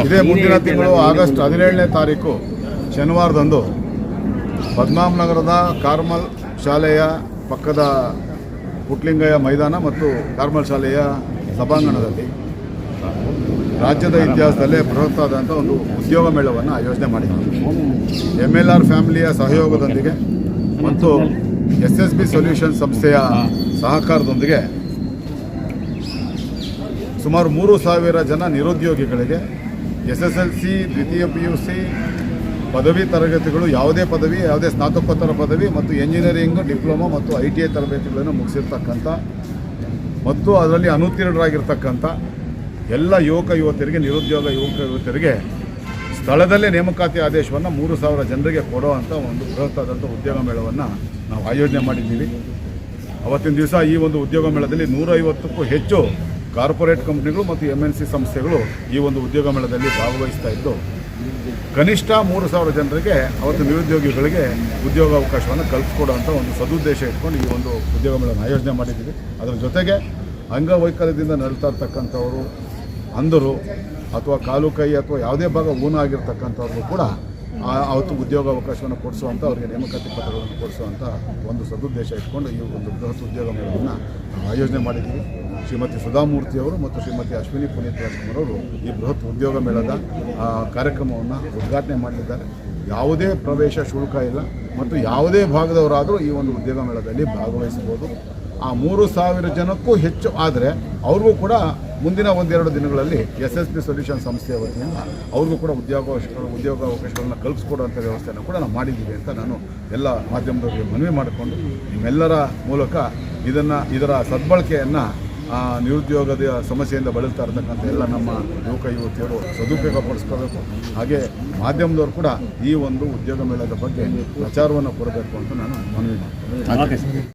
ಇದೇ ಮುಂದಿನ ತಿಂಗಳು ಆಗಸ್ಟ್ ಹದಿನೇಳನೇ ತಾರೀಕು ಶನಿವಾರದಂದು ಪದ್ಮಾಮನಗರದ ಕಾರ್ಮಲ್ ಶಾಲೆಯ ಪಕ್ಕದ ಪುಟ್ಲಿಂಗಯ್ಯ ಮೈದಾನ ಮತ್ತು ಕಾರ್ಮಲ್ ಶಾಲೆಯ ಸಭಾಂಗಣದಲ್ಲಿ ರಾಜ್ಯದ ಇತಿಹಾಸದಲ್ಲೇ ಬೃಹತ್ತಾದಂಥ ಒಂದು ಉದ್ಯೋಗ ಮೇಳವನ್ನು ಆಯೋಜನೆ ಮಾಡಿದ್ದೀವಿ ಎಂ ಎಲ್ ಆರ್ ಫ್ಯಾಮಿಲಿಯ ಸಹಯೋಗದೊಂದಿಗೆ ಮತ್ತು ಎಸ್ ಎಸ್ ಬಿ ಸೊಲ್ಯೂಷನ್ ಸಂಸ್ಥೆಯ ಸಹಕಾರದೊಂದಿಗೆ ಸುಮಾರು ಮೂರು ಸಾವಿರ ಜನ ನಿರುದ್ಯೋಗಿಗಳಿಗೆ ಎಸ್ ಎಸ್ ಎಲ್ ಸಿ, ದ್ವಿತೀಯ ಪಿ ಯು ಸಿ, ಪದವಿ ತರಗತಿಗಳು, ಯಾವುದೇ ಪದವಿ, ಯಾವುದೇ ಸ್ನಾತಕೋತ್ತರ ಪದವಿ ಮತ್ತು ಎಂಜಿನಿಯರಿಂಗ್, ಡಿಪ್ಲೊಮಾ ಮತ್ತು ಐ ಟಿ ಐ ತರಬೇತಿಗಳನ್ನು ಮುಗಿಸಿರ್ತಕ್ಕಂಥ ಮತ್ತು ಅದರಲ್ಲಿ ಅನುತ್ತೀರ್ಣರಾಗಿರ್ತಕ್ಕಂಥ ಎಲ್ಲ ಯುವಕ ಯುವತಿಯರಿಗೆ, ನಿರುದ್ಯೋಗ ಯುವಕ ಯುವತಿಯರಿಗೆ ಸ್ಥಳದಲ್ಲೇ ನೇಮಕಾತಿ ಆದೇಶವನ್ನು ಮೂರು ಸಾವಿರ ಜನರಿಗೆ ಕೊಡುವಂಥ ಒಂದು ಬೃಹತ್ತಾದಂಥ ಉದ್ಯೋಗ ಮೇಳವನ್ನು ನಾವು ಆಯೋಜನೆ ಮಾಡಿದ್ದೀವಿ. ಅವತ್ತಿನ ದಿವಸ ಈ ಒಂದು ಉದ್ಯೋಗ ಮೇಳದಲ್ಲಿ ನೂರೈವತ್ತಕ್ಕೂ ಹೆಚ್ಚು ಕಾರ್ಪೊರೇಟ್ ಕಂಪ್ನಿಗಳು ಮತ್ತು ಎಂ ಎನ್ ಸಿ ಸಂಸ್ಥೆಗಳು ಈ ಒಂದು ಉದ್ಯೋಗ ಮೇಳದಲ್ಲಿ ಭಾಗವಹಿಸ್ತಾ ಇದ್ದು, ಕನಿಷ್ಠ ಮೂರು ಸಾವಿರ ಜನರಿಗೆ ಅವತ್ತು ನಿರುದ್ಯೋಗಿಗಳಿಗೆ ಉದ್ಯೋಗಾವಕಾಶವನ್ನು ಕಲ್ಪಿಸ್ಕೊಡುವಂಥ ಒಂದು ಸದುದ್ದೇಶ ಇಟ್ಕೊಂಡು ಈ ಒಂದು ಉದ್ಯೋಗ ಮೇಳವನ್ನು ಆಯೋಜನೆ ಮಾಡಿದ್ದೀವಿ. ಅದರ ಜೊತೆಗೆ ಅಂಗವೈಕಲ್ಯದಿಂದ ನಡೀತಾ ಇರ್ತಕ್ಕಂಥವರು ಅಂದರು ಅಥವಾ ಕಾಲು ಕೈ ಅಥವಾ ಯಾವುದೇ ಭಾಗ ಊನ ಆಗಿರ್ತಕ್ಕಂಥವ್ರಿಗೂ ಕೂಡ ಅವತ್ತು ಉದ್ಯೋಗಾವಕಾಶವನ್ನು ಕೊಡಿಸುವಂಥ ಅವರಿಗೆ ನೇಮಕಾತಿ ಪತ್ರಗಳನ್ನು ಕೊಡಿಸುವಂಥ ಒಂದು ಸದುದ್ದೇಶ ಇಟ್ಕೊಂಡು ಈ ಒಂದು ಬೃಹತ್ ಉದ್ಯೋಗ ಮೇಳವನ್ನು ಆಯೋಜನೆ ಮಾಡಿದ್ದೀವಿ. ಶ್ರೀಮತಿ ಸುಧಾಮೂರ್ತಿಯವರು ಮತ್ತು ಶ್ರೀಮತಿ ಅಶ್ವಿನಿ ಪುನೀತ್ ರಾಜ್ಕುಮಾರ್ ಅವರು ಈ ಬೃಹತ್ ಉದ್ಯೋಗ ಮೇಳದ ಕಾರ್ಯಕ್ರಮವನ್ನು ಉದ್ಘಾಟನೆ ಮಾಡಲಿದ್ದಾರೆ ಯಾವುದೇ ಪ್ರವೇಶ ಶುಲ್ಕ ಇಲ್ಲ ಮತ್ತು ಯಾವುದೇ ಭಾಗದವರಾದರೂ ಈ ಒಂದು ಉದ್ಯೋಗ ಮೇಳದಲ್ಲಿ ಭಾಗವಹಿಸಬಹುದು. ಆ ಮೂರು ಸಾವಿರ ಜನಕ್ಕೂ ಹೆಚ್ಚು ಆದರೆ ಅವ್ರಿಗೂ ಕೂಡ ಮುಂದಿನ ಒಂದೆರಡು ದಿನಗಳಲ್ಲಿ ಎಸ್ ಎಸ್ ಪಿ ಸೊಲ್ಯೂಷನ್ ಸಂಸ್ಥೆಯ ವತಿಯಿಂದ ಅವ್ರಿಗೂ ಕೂಡ ಉದ್ಯೋಗಾವಕಾಶ ಉದ್ಯೋಗಾವಕಾಶಗಳನ್ನು ಕಲ್ಪಿಸ್ಕೊಡುವಂಥ ವ್ಯವಸ್ಥೆಯನ್ನು ಕೂಡ ನಾವು ಮಾಡಿದ್ದೀವಿ ಅಂತ ನಾನು ಎಲ್ಲ ಮಾಧ್ಯಮದವರಿಗೆ ಮನವಿ ಮಾಡಿಕೊಂಡು ನಿಮ್ಮೆಲ್ಲರ ಮೂಲಕ ಇದನ್ನು, ಇದರ ಸದ್ಬಳಕೆಯನ್ನು ನಿರುದ್ಯೋಗದ ಸಮಸ್ಯೆಯಿಂದ ಬಳಲ್ತಾ ಇರತಕ್ಕಂಥ ಎಲ್ಲ ನಮ್ಮ ಯುವಕ, ಯುವತಿಯರು ಸದುಪಯೋಗಪಡಿಸ್ಕೋಬೇಕು. ಹಾಗೆ ಮಾಧ್ಯಮದವರು ಕೂಡ ಈ ಒಂದು ಉದ್ಯೋಗ ಮೇಳದ ಬಗ್ಗೆ ಪ್ರಚಾರವನ್ನು ಕೊಡಬೇಕು ಅಂತ ನಾನು ಮನವಿ ಮಾಡ್ತೀನಿ.